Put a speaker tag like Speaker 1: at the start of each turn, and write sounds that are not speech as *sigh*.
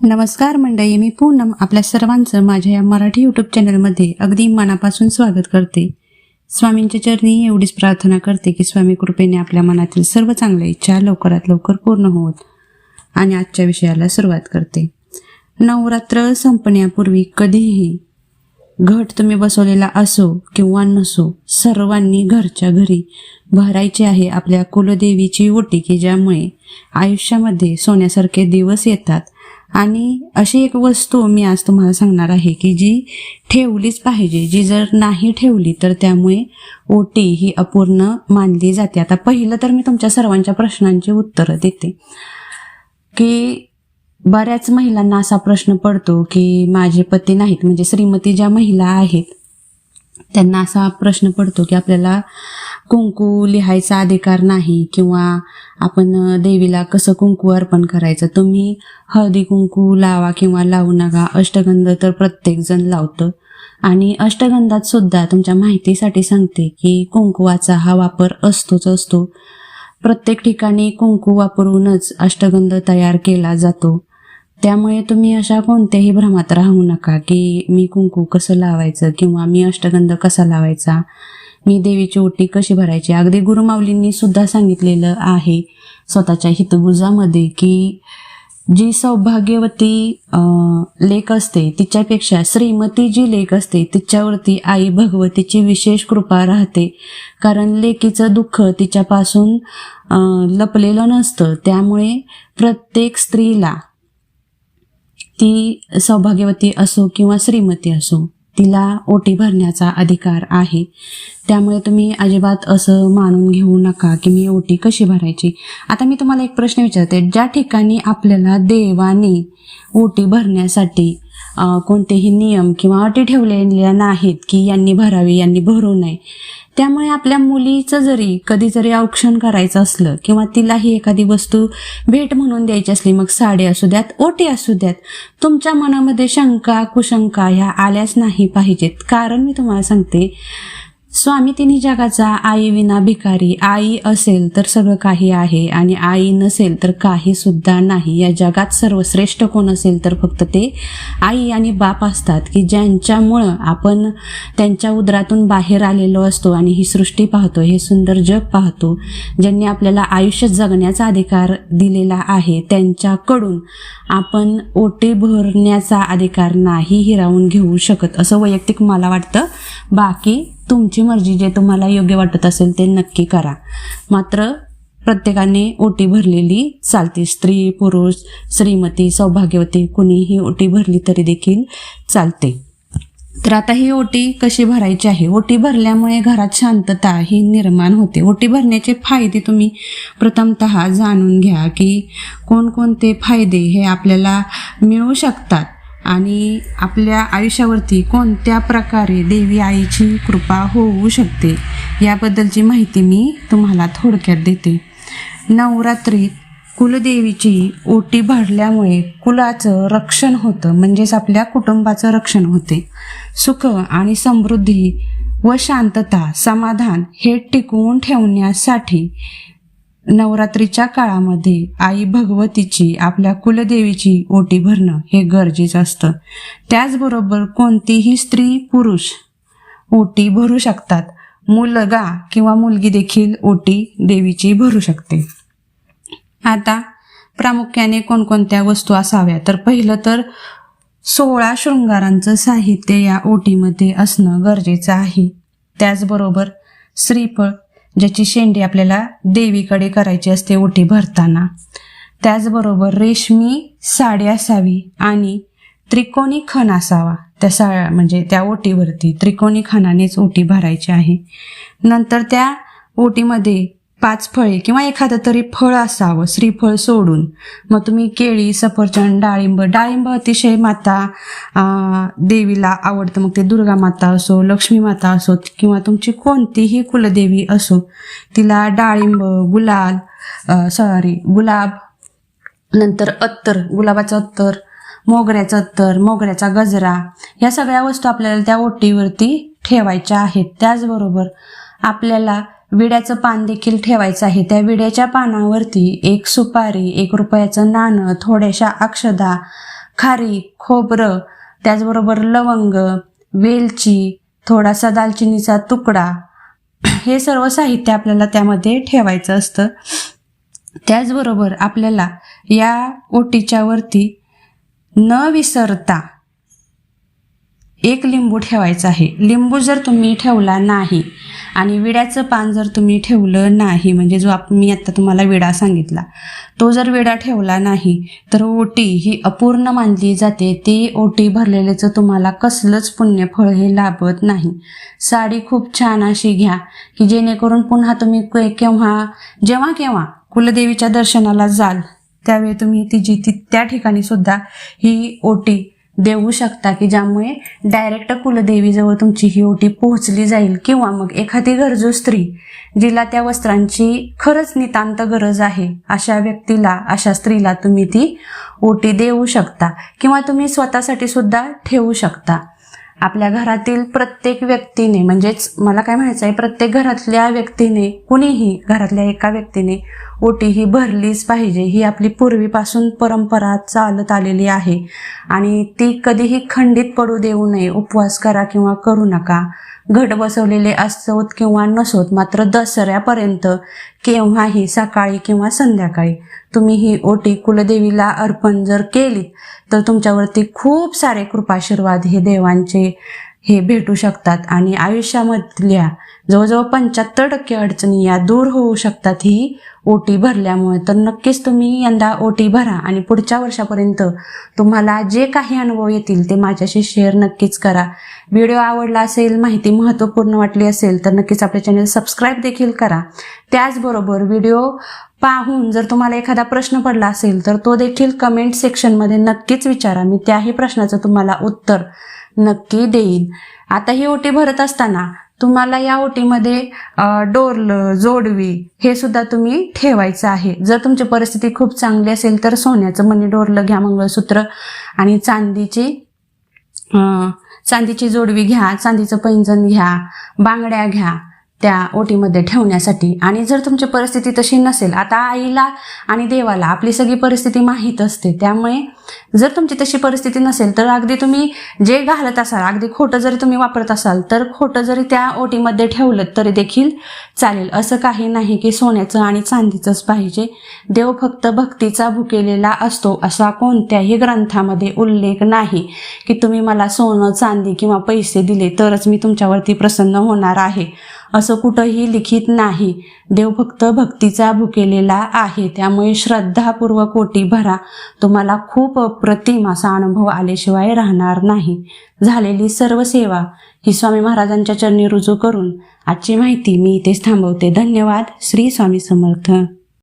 Speaker 1: नमस्कार मंडळी मी पूनम आपल्या सर्वांचं माझ्या या मराठी यूट्यूब चॅनलमध्ये अगदी मनापासून स्वागत करते. स्वामींच्या चरणी एवढीच प्रार्थना करते की स्वामी कृपेने आपल्या मनातील सर्व चांगल्या इच्छा लवकरात लवकर पूर्ण होत आणि आजच्या विषयाला सुरुवात करते. नवरात्र संपण्यापूर्वी कधीही घट तुम्ही बसवलेला असो किंवा नसो सर्वांनी घरच्या घरी भरायची आहे आपल्या कुलदेवीची ओटी की ज्यामुळे आयुष्यामध्ये सोन्यासारखे दिवस येतात आणि अशी एक वस्तू मी आज तुम्हाला सांगणार आहे की जी ठेवलीच पाहिजे. जी जर नाही ठेवली तर त्यामुळे ओटी ही अपूर्ण मानली जाते. आता पहिलं तर मी तुमच्या सर्वांच्या प्रश्नांची उत्तरं देते. की बऱ्याच महिलांना असा प्रश्न पडतो की माझे पती नाहीत म्हणजे श्रीमती ज्या महिला आहेत त्यांना असा प्रश्न पडतो की आपल्याला कुंकू लिहायचा अधिकार नाही किंवा आपण देवीला कसं कुंकू अर्पण करायचं? तुम्ही हळदी कुंकू लावा किंवा लावू नका. अष्टगंध तर प्रत्येकजण लावतं. आणि अष्टगंधात सुद्धा तुमच्या माहितीसाठी सांगते की कुंकुवाचा हा वापर असतोच असतो. प्रत्येक ठिकाणी कुंकू वापरूनच अष्टगंध तयार केला जातो. त्यामुळे तुम्ही अशा कोणत्याही भ्रमात राहू नका की मी कुंकू कसं लावायचं किंवा मी अष्टगंध कसा लावायचा? मी देवीची ओटी कशी भरायची? अगदी गुरुमाऊलींनी सुद्धा सांगितलेलं आहे स्वतःच्या हितगुजामध्ये की जी सौभाग्यवती लेख असते तिच्यापेक्षा श्रीमती जी लेख असते तिच्यावरती आई भगवतीची विशेष कृपा राहते. कारण लेकीचं दुःख तिच्यापासून लपलेलं नसतं. त्यामुळे प्रत्येक स्त्रीला ती सौभाग्यवती असो किंवा श्रीमती असो तिला ओटी भरण्याचा अधिकार आहे. त्यामुळे तुम्ही अजिबात असं मानून घेऊ नका की मी ओटी कशी भरायची. आता मी तुम्हाला एक प्रश्न विचारते. ज्या ठिकाणी आपल्याला देवाने ओटी भरण्यासाठी कोणतेही नियम किंवा अटी ठेवलेल्या नाहीत की यांनी भरावी यांनी भरू नये त्यामुळे आपल्या मुलीचं जरी कधी जरी औक्षण करायचं असलं किंवा तिलाही एखादी वस्तू भेट म्हणून द्यायची असली मग साडी असू द्यात ओटी असू द्यात तुमच्या मनामध्ये शंका कुशंका ह्या आल्याच नाही पाहिजेत. कारण मी तुम्हाला सांगते स्वामी तिन्ही जगाचा आई विना भिकारी आई असेल तर सगळं काही आहे आणि आई नसेल तर काही सुद्धा नाही. या जगात सर्वश्रेष्ठ कोण असेल तर फक्त ते आई आणि बाप असतात की ज्यांच्यामुळं आपण त्यांच्या उदरातून बाहेर आलेलो असतो आणि ही सृष्टी पाहतो हे सुंदर जग पाहतो ज्यांनी आपल्याला आयुष्य जगण्याचा अधिकार दिलेला आहे त्यांच्याकडून आपण ओटे भरण्याचा अधिकार नाही हिरावून घेऊ शकत असं वैयक्तिक मला वाटतं. बाकी तुमची मर्जी जे तुम्हाला योग्य वाटत असेल ते नक्की करा. मात्र प्रत्येकाने ओटी भरलेली चालते. स्त्री पुरुष श्रीमती सौभाग्यवती कुणीही ओटी भरली तरी देखील चालते. तर आता ही ओटी कशी भरायची आहे? ओटी भरल्यामुळे घरात शांतता ही निर्माण होते. ओटी भरण्याचे फायदे तुम्ही प्रथमत जाणून घ्या की कोणकोणते फायदे हे आपल्याला मिळू शकतात. आणि आपल्या आयुष्यावरती कोणत्या प्रकारे देवी आईची कृपा होऊ शकते याबद्दलची माहिती मी तुम्हाला थोडक्यात देते. नवरात्रीत कुलदेवीची ओटी भरल्यामुळे कुलाचं रक्षण होतं म्हणजेच आपल्या कुटुंबाचं रक्षण होते. सुख आणि समृद्धी व शांतता समाधान हे टिकवून ठेवण्यासाठी नवरात्रीच्या काळामध्ये आई भगवतीची आपल्या कुलदेवीची ओटी भरणं हे गरजेचं असतं. त्याचबरोबर कोणतीही स्त्री पुरुष ओटी भरू शकतात. मुलगा किंवा मुलगी देखील ओटी देवीची भरू शकते. आता प्रामुख्याने कोणकोणत्या वस्तू असाव्या? तर पहिलं तर सोळा शृंगारांचं साहित्य या ओटीमध्ये असणं गरजेचं आहे. त्याचबरोबर श्रीफळ ज्याची शेंडी आपल्याला देवीकडे करायची असते ओटी भरताना. त्याचबरोबर रेशमी साडी असावी आणि त्रिकोणी खण असावा. त्या सा म्हणजे त्या ओटीवरती त्रिकोणी खणानेच ओटी भरायची आहे. नंतर त्या ओटीमध्ये पाच फळे किंवा एखादं तरी फळ असावं श्रीफळ सोडून. मग तुम्ही केळी सफरचंद डाळिंब डाळिंब अतिशय माता देवीला आवडतं. मग ते दुर्गा माता असो लक्ष्मी माता असो किंवा तुमची कोणतीही कुलदेवी असो तिला डाळिंब गुलाल सॉरी गुलाब नंतर अत्तर गुलाबाचं अत्तर मोगऱ्याचं अत्तर मोगऱ्याचा गजरा या सगळ्या वस्तू आपल्याला त्या ओटीवरती ठेवायच्या आहेत. त्याचबरोबर आपल्याला विड्याचं पान देखील ठेवायचं आहे. त्या विड्याच्या पानावरती एक सुपारी एक रुपयाचं नाणं थोड्याशा अक्षदा खारी खोबरं त्याचबरोबर लवंग वेलची थोडासा दालचिनीचा तुकडा *clears throat* हे सर्व साहित्य आपल्याला त्यामध्ये ठेवायचं असतं. त्याचबरोबर आपल्याला या ओटीच्या वरती न विसरता एक लिंबू ठेवायचा आहे. लिंबू जर तुम्ही ठेवला नाही आणि विड्याचं पान जर तुम्ही ठेवलं नाही म्हणजे जो आप मी आत्ता तुम्हाला विडा सांगितला तो जर विडा ठेवला नाही तर ओटी ही अपूर्ण मानली जाते. ती ओटी भरलेल्याचं तुम्हाला कसलंच पुण्यफळ हे लाभत नाही. साडी खूप छान अशी घ्या की जेणेकरून पुन्हा तुम्ही के- केव्हा जेव्हा केव्हा कुलदेवीच्या दर्शनाला जाल त्यावेळी तुम्ही तिची ती त्या ठिकाणी सुद्धा ही ओटी देऊ शकता की ज्यामुळे डायरेक्ट कुलदेवीजवळ तुमची ही ओटी पोहोचली जाईल किंवा मग एखादी गरजू स्त्री जिला त्या वस्त्रांची खरंच नितांत गरज आहे अशा व्यक्तीला अशा स्त्रीला तुम्ही ती ओटी देऊ शकता किंवा तुम्ही स्वतःसाठी सुद्धा ठेवू शकता. आपल्या घरातील प्रत्येक व्यक्तीने म्हणजेच मला काय म्हणायचं आहे प्रत्येक घरातल्या व्यक्तीने कुणीही घरातल्या एका व्यक्तीने ओटी ही भरलीच पाहिजे. ही आपली पूर्वीपासून परंपरा चालत आलेली आहे. आणि ती कधीही खंडित पडू देऊ नये उपवास करा किंवा करू नका. घट बसवलेले असोत किंवा नसोत मात्र दसऱ्यापर्यंत केव्हाही सकाळी किंवा संध्याकाळी तुम्ही ही ओटी कुलदेवीला अर्पण जर केली तर तुमच्यावरती खूप सारे कृपाशीर्वाद हे देवांचे हे भेटू शकतात. आणि आयुष्यामधल्या जवळजवळ पंच्याहत्तर टक्के अडचणी या दूर होऊ शकतात ही ओटी भरल्यामुळे. तर नक्कीच तुम्ही यंदा ओटी भरा आणि पुढच्या वर्षापर्यंत तुम्हाला जे काही अनुभव येतील ते माझ्याशी शेअर नक्कीच करा. व्हिडिओ आवडला असेल माहिती महत्त्वपूर्ण वाटली असेल तर नक्कीच आपले चॅनल सबस्क्राईब देखील करा. त्याचबरोबर व्हिडिओ पाहून जर तुम्हाला एखादा प्रश्न पडला असेल तर तो देखील कमेंट सेक्शनमध्ये नक्कीच विचारा. मी त्याही प्रश्नाचं तुम्हाला उत्तर नक्की देईन. आता ही ओटी भरत असताना तुम्हाला या ओटीमध्ये डोरलं जोडवी हे सुद्धा तुम्ही ठेवायचं आहे. जर तुमची परिस्थिती खूप चांगली असेल तर सोन्याचं म्हणजे मनी डोरलं घ्या मंगळसूत्र आणि चांदीची चांदीची जोडवी घ्या चांदीचं पैंजण घ्या बांगड्या घ्या. त्या ओटीमध्ये ठेवण्यासाठी. आणि जर तुमची परिस्थिती तशी नसेल आता आईला आणि देवाला आपली सगळी परिस्थिती माहीत असते. त्यामुळे जर तुमची तशी परिस्थिती नसेल तर अगदी तुम्ही जे घालत असाल अगदी खोटं जरी तुम्ही वापरत असाल तर खोटं जरी त्या ओटीमध्ये ठेवलं तरी देखील चालेल. असं काही नाही की सोन्याचं आणि चांदीचंच पाहिजे. देव फक्त भक्तीचा भुकेलेला असतो असा कोणत्याही ग्रंथामध्ये उल्लेख नाही की तुम्ही मला सोनं चांदी किंवा पैसे दिले तरच मी तुमच्यावरती प्रसन्न होणार आहे. असं कुठंही लिखित नाही. देव फक्त भक्तीचा भुकेलेला आहे. त्यामुळे श्रद्धापूर्वक ओटी भरा. तुम्हाला खूप अप्रतिम असा अनुभव आल्याशिवाय राहणार नाही. झालेली सर्व सेवा ही स्वामी महाराजांच्या चरणी रुजू करून आजची माहिती मी इथेच थांबवते. धन्यवाद. श्री स्वामी समर्थ.